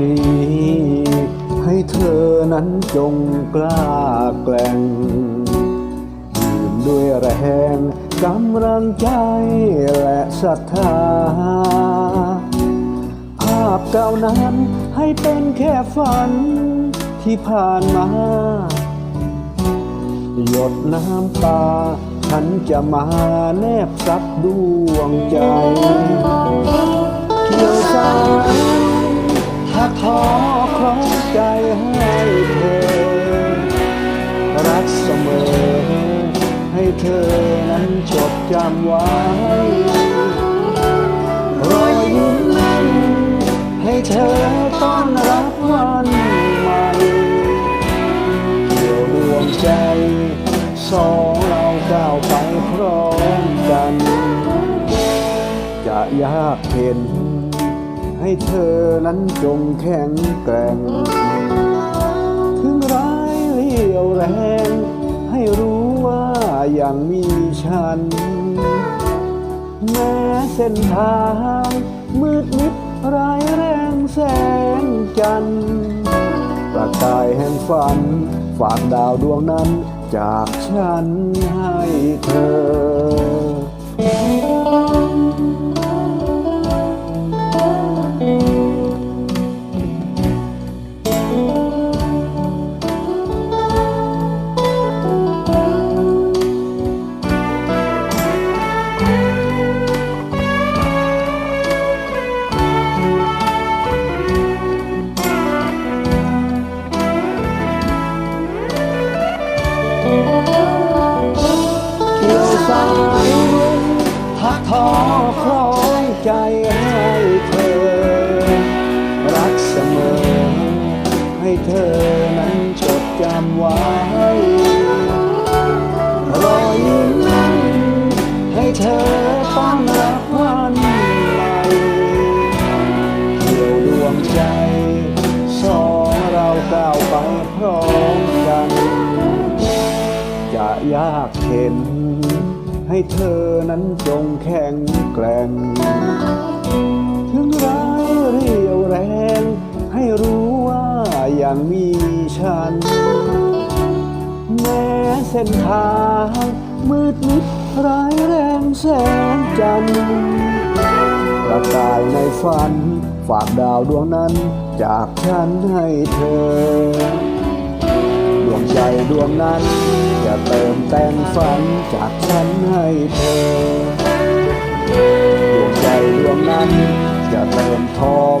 นี้ ให้เธอนั้นจงกล้าแกล้งยืนด้วยแรงกำลังใจและศรัทธา ภาพเก่านั้นให้เป็นแค่ฝันที่ผ่านมา หยดน้ำตาฉันจะมาแนบซับดวงใจเกี่ เธอนั้นจดจำไว้ รอยยิ้มนั้นให้เธอต้อนรับวันใหม่เกี่ยวดวงใจ สองเราก้าวไปพร้อมกัน จะยากเห็น ให้เธอนั้นจงแข็งแกร่ง ถึงร้ายเลี้ยวแรง ยังมีฉัน แม้เส้นทาง มืดมิดร้ายแรงแสงจันทร์ประกายแห่งฝัน ฝากดาวดวงนั้นจากฉันให้เธอ ทักทอคล้องใจให้เธอ รักเสมอ ให้เธอนั้นจดจำไว้รอยยิ้มนั้นให้เธอต้อนรับวันใหม่เกี่ยวดวงใจ สองเราก้าวไปพร้อมกัน จะยากเข็น ให้เธอนั้นจงแข็งแกร่ง ถึงร้ายเรียวแรง ให้รู้ว่ายังมีฉัน แม้เส้นทางมืดมิดร้ายแรงแสงจันทร์ประกายในฝัน ฝากดาวดวงนั้นจากฉันให้เธอ ใจดวงนั้น จะเติมแต่งฝันจากฉันให้เธอ ดวงใจดวงนั้น จะเติมทอง